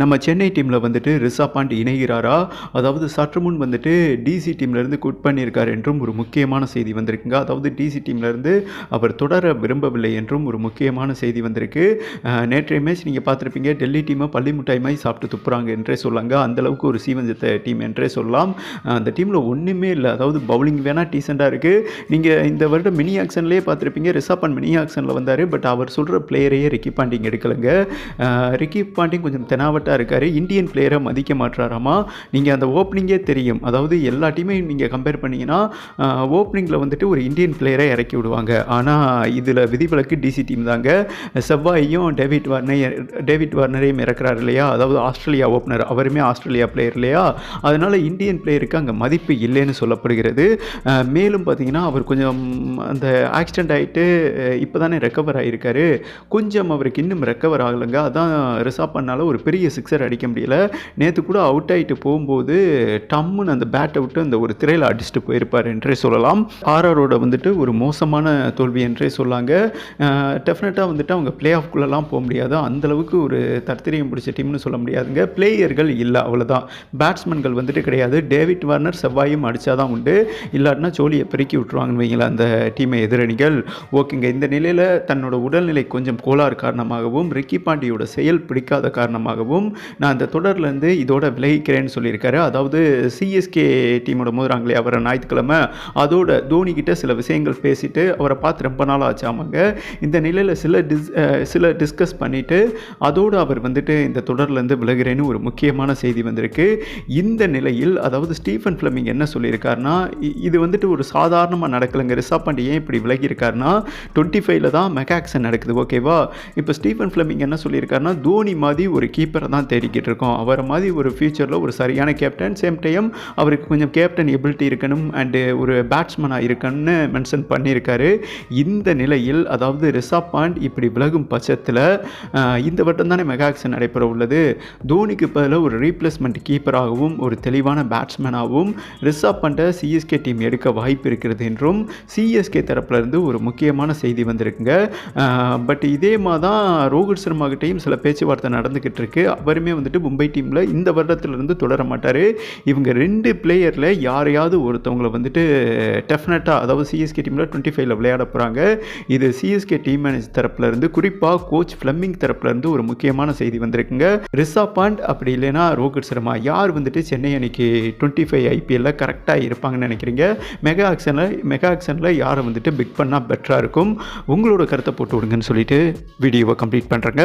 நம்ம சென்னை டீமில் வந்துட்டு ரிஷா பாண்ட் இணைகிறாரா? அதாவது சற்று முன் வந்துட்டு டிசி டீம்லேருந்து குட் பண்ணியிருக்கார் என்றும் ஒரு முக்கியமான செய்தி வந்திருக்குங்க. அதாவது டிசி டீம்லேருந்து அவர் தொடர விரும்பவில்லை என்றும் ஒரு முக்கியமான செய்தி வந்திருக்கு. நேற்றைய மேட்ச் நீங்கள் பார்த்துருப்பீங்க. டெல்லி டீமை பள்ளி முட்டாய் மாதிரி சாப்பிட்டு துப்புறாங்க என்றே சொல்லாங்க. அந்தளவுக்கு ஒரு சீவஞ்சத்த டீம் என்றே சொல்லலாம். அந்த டீமில் ஒன்றுமே இல்லை. அதாவது பவுலிங் வேணால் டீசெண்டாக இருக்குது நீங்கள் இந்த வருடம் மினி ஆக்ஷன்லேயே பார்த்துருப்பீங்க. ரிஷா பாண்ட் மினி ஆக்ஷனில் வந்தார். பட் அவர் சொல்கிற பிளேயரையே ரிக்கி பாண்டிங் எடுக்கலைங்க. ரிக்கி பாண்டிங் கொஞ்சம் தெனாவட்டாக இருக்கார். இந்தியன் பிளேயரை மதிக்க மாட்டாராமா நீங்கள் அந்த ஓப்பனிங்கே தெரியும். அதாவது எல்லா டீமையும் நீங்கள் கம்பேர் பண்ணிங்கன்னா ஓப்பனிங்கில் வந்துட்டு ஒரு இந்தியன் பிளேயரை இறக்கி விடுவாங்க. ஆனால் இதில் விதிவிலக்கு டிசி டீம் தாங்க. செவ்வாயையும் டேவிட் வார்னை டேவிட் வார்னரையும் இறக்குறாரு இல்லையா? அதாவது ஆஸ்திரேலியா ஓப்பனர். அவருமே ஆஸ்திரேலியா பிளேயர் இல்லையா? அதனால் இந்தியன் பிளேயருக்கு அங்கே மதிப்பு இல்லைன்னு சொல்லப்படுகிறது. மேலும் பார்த்தீங்கன்னா அவர் கொஞ்சம் அந்த ஆக்சிடென்ட் ஆகிட்டு இப்போ தானே ரெக்கவர் ஆகியிருக்காரு கொஞ்சம் அவருக்கு இன்னும் ரெக்கவர் ஆகலைங்க. அதான் ரிசாப் பண்ணால ஒரு பெரிய சிக்ஸர் அடிக்க முடியல. நேற்று கூட அவுட் ஆகிட்டு போகும்போது டம்முன்னு அந்த பேட்டை விட்டு அந்த ஒரு திரையில் அடிச்சுட்டு போயிருப்பார் என்றே சொல்லலாம். ஆர்ஆரோட வந்துட்டு ஒரு மோசமான தோல்வி என்றே சொல்லாங்க. டெஃபினட்டாக வந்துட்டு அவங்க பிளே ஆஃப்குள்ளெல்லாம் போக முடியாது. அந்தளவுக்கு ஒரு தர்த்திரியம் பிடிச்ச டீம்னு சொல்ல முடியாதுங்க. பிளேயர்கள் இல்லை அவ்வளோதான் பேட்ஸ்மேன்கள் வந்துட்டு கிடையாது. டேவிட் வார்னர் செவ்வாயும் அடித்தாதான் உண்டு. இல்லாட்டினா சோழியை பெருக்கி விட்ருவாங்கன்னு வைங்களேன் அந்த டீமை எதிரணிகள். ஓகேங்க இந்த நிலையில் தன்னோட உடல்நிலை கொஞ்சம் கோளாறு காரணமாகவும் ரிக்கி பாண்டியோட செயல் பிடிக்காத காரணமாகவும் நான் அந்த தொடர்லேருந்து இதோட விலகிக்கிறேன்னு சொல்லியிருக்காரு. அதாவது சிஎஸ்கே டீமோட மோதுறாங்களே அவரை ஞாயிற்றுக்கிழமை. அதோட தோனி கிட்ட சில விஷயங்கள் பேசிட்டு அவரை பார்த்து ரொம்ப நாள் ஆச்சாமாங்க இந்த நிலையில் சில டிஸ் சில டிஸ்கஸ் பண்ணிவிட்டு அதோடு அவர் வந்துட்டு இந்த தொடர்லேருந்து விலகிறேன்னு ஒரு முக்கியமான செய்தி வந்திருக்கு. இந்த நிலையில் அதாவது ஸ்டீஃபன் ஃப்ளமிங் என்ன சொல்லியிருக்காருன்னா இது வந்துட்டு ஒரு சாதாரணமாக நடக்கலைங்க. ரிஷப் பாண்டி ஏன் இப்படி விலகி இருக்காருன்னா டுவெண்ட்டி ஃபைவ்ல தான் மெகாக்சன் நடக்குது ஓகேவா? இப்போ ஸ்டீஃபன் ஃப்ளமிங் என்ன சொல்லியிருக்காருன்னா தோனி மாதிரி ஒரு கீப்பரை தான் தேடிக்கிட்டு இருக்கோம். அவரை மாதிரி ஒரு ஃபியூச்சரில் ஒரு சரியான கேப்டன் சேம் டைம் அவருக்கு கொஞ்சம் கேப்டன் எபிலிட்டி இருக்கணும் அண்டு ஒரு பேட்ஸ்மேனாக இருக்கணும்னு மென்ஷன் பண்ணியிருக்காரு. இந்த நிலையில் அதாவது ரிஷப் பாண்ட் இப்படி விலகும் பட்சத்தில் இந்த வட்டம் தானே மெகாக்சன் நடைபெற உள்ளது. தோனிக்கு பதிலாக ஒரு ரீப்ளேஸ்மெண்ட் கீப்பராகவும் ஒரு தெளிவான பேட்ஸ்மேனாகவும் ரிஷப் பாண்டை சிஎஸ்கே டீம் எடுக்க வாய்ப்பு இருக்கிறது என்றும் சிஎஸ்கே தரப்புலேருந்து ஒரு முக்கியமான செய்தி வந்திருக்குங்க. பட் இதே மாதிரி தான் ரோஹித் சர்மா கிட்டேயும் சில பேச்சுவார்த்தை நடந்துக்கிட்டு இருக்கு. அவருமே வந்துட்டு மும்பை டீமில் இந்த வருடத்திலிருந்து தொடர மாட்டார். இவங்க ரெண்டு பிளேயரில் யாரையாவது ஒருத்தவங்களை வந்துட்டு டெஃபினட்டாக அதாவது சிஎஸ்கே டீமில் டுவெண்ட்டி ஃபைவ்ல விளையாட போகிறாங்க இது சிஎஸ்கே டீம் மேனேஜ் தரப்புலேருந்து குறிப்பாக கோச் ஃப்ளம்மிங் தரப்புலேருந்து ஒரு முக்கியமான செய்தி வந்திருக்குங்க. ரிஷா பாண்ட் அப்படி இல்லைன்னா ரோஹித் சர்மா யார் வந்துட்டு சென்னை அன்னைக்கு டுவெண்ட்டி ஃபைவ் ஐபிஎல்ல கரெக்டாக இருப்பாங்கன்னு நினைக்கிறீங்க? மெகா ஆக்ஷனில் மெகா ஆக்ஷனில் யாரை வந்துட்டு பிக் பண்ணால் பெட்டராக இருக்கும்? உங்களோட கருத்தை போட்டு விடுங்கன்னு சொல்லிட்டு வீடியோவை கம்ப்ளீட் பண்ணுறேங்க